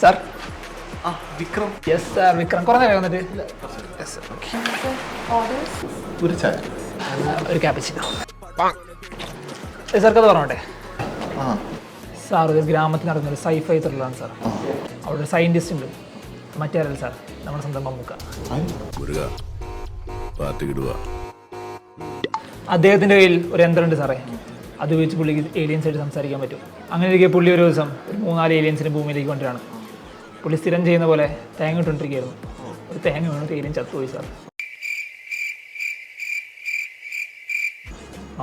Sir Vikram. Yes sir Vikram. കുറേ നേരം വന്നിട്ട്. ഒരു ചായ. ഒരു ക്യാപിച്ചിനോ സാർക്ക് അത് പറഞ്ഞോട്ടെ. ആ. സാർ ഒരു ഗ്രാമത്തിൽ നടക്കുന്ന ഒരു സൈഫൈ ത്രില്ലാണ് സാർ അവിടെ ഒരു സയന്റിസ്റ്റ് ഉണ്ട്. മറ്റേ ആരല്ല സാർ നമ്മുടെ സ്വന്തം മമ്മൂക്ക. അദ്ദേഹത്തിന്റെ കയ്യിൽ ഒരു യന്ത്രമുണ്ട് സാറേ അത് വെച്ച് പുള്ളിക്ക് ഏലിയൻസായിട്ട് സംസാരിക്കാൻ പറ്റും. അങ്ങനെ ഇരിക്കെ പുള്ളി ഒരു ദിവസം ഒരു മൂന്നാൽ ഏലിയൻസിന് ഭൂമിയിലേക്ക് കൊണ്ടുവരാണ്. പുള്ളി സ്ഥിരം ചെയ്യുന്ന പോലെ തേങ്ങ ഇട്ടുകൊണ്ടിരിക്കുകയായിരുന്നു. ഒരു തേങ്ങ വേണം ഏലിയൻ ചത്തുപോയി സാർ.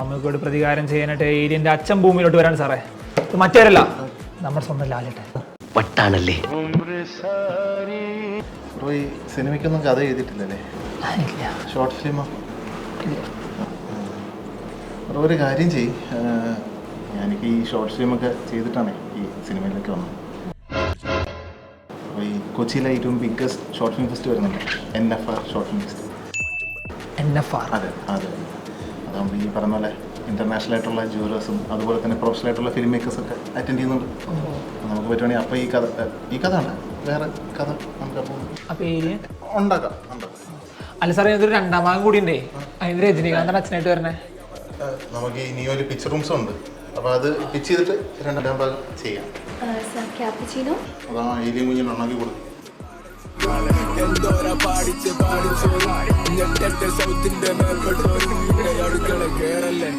അമ്മയ്ക്കോട് പ്രതികാരം ചെയ്യാനായിട്ട് ഏലിയന്റെ അച്ഛൻ ഭൂമിയിലോട്ട് വരാണ് സാറേ. ഇത് മറ്റേരല്ല നമ്മുടെ സ്വന്തം ലാലിട്ട് വട്ടാണല്ലേ? ഈ സിനിമയ്ക്കൊന്നും കഥ എഴുതിയിട്ടില്ലല്ലേ? ഷോർട്ട് ഫിലിമോ? ബ്രോ ഒരു കാര്യം ചെയ് ഞാനിപ്പോൾ ഈ ഷോർട്ട് ഫിലിമൊക്കെ ചെയ്തിട്ടാണ് ഈ സിനിമയിലേക്ക് വന്നത്. അപ്പോൾ ഈ കൊച്ചിയിലെ ഏറ്റവും ബിഗ്ഗസ്റ്റ് ഷോർട്ട് ഫിലിം ഫെസ്റ്റ് വരുന്നുണ്ട്. N F R short film fest N F R അതെ അതെ. അതാകുമ്പോൾ ഈ പറഞ്ഞ പോലെ ഇന്റർനാഷണൽ ആയിട്ടുള്ള ജൂറേഴ്സും അതുപോലെ തന്നെ പ്രൊഫഷണൽ ആയിട്ടുള്ള ഫിലിം മേക്കേഴ്സൊക്കെ അറ്റൻഡ് ചെയ്യുന്നുണ്ട്. അപ്പോൾ നമുക്ക് പറ്റുവാണെങ്കിൽ അപ്പോൾ ഈ കഥ ഈ കഥ ഉണ്ട് വേറെ കഥ നമുക്ക് അപ്പോൾ അപ്പോൾ ഉണ്ടാക്കാം ഉണ്ടാക്കാം. അല്ല സാറേ ഇതൊരു രണ്ടാം ഭാഗം കൂടി ഉണ്ടേ അതിന് രജനീകാന്തൻ അച്ഛനായിട്ട് വരണേ നമുക്ക് ഇനി ഒരു പിച്ച് റൂംസ് ഉണ്ട്. അപ്പോൾ അത് പിച്ച് ചെയ്തിട്ട് രണ്ടാം ഭാഗം ചെയ്യാം. സർ ക്യാപ്പുച്ചീനോ അതാ ഏലിയും കുഞ്ഞിന് ഉണ്ടാക്കി കൊടുക്കും എന്തോര പാടിച്ച് പാടിച്ച് സൗത്തിന്റെ മേൽപ്പെട്ടോരും അടുക്കള കേറല്ലേ?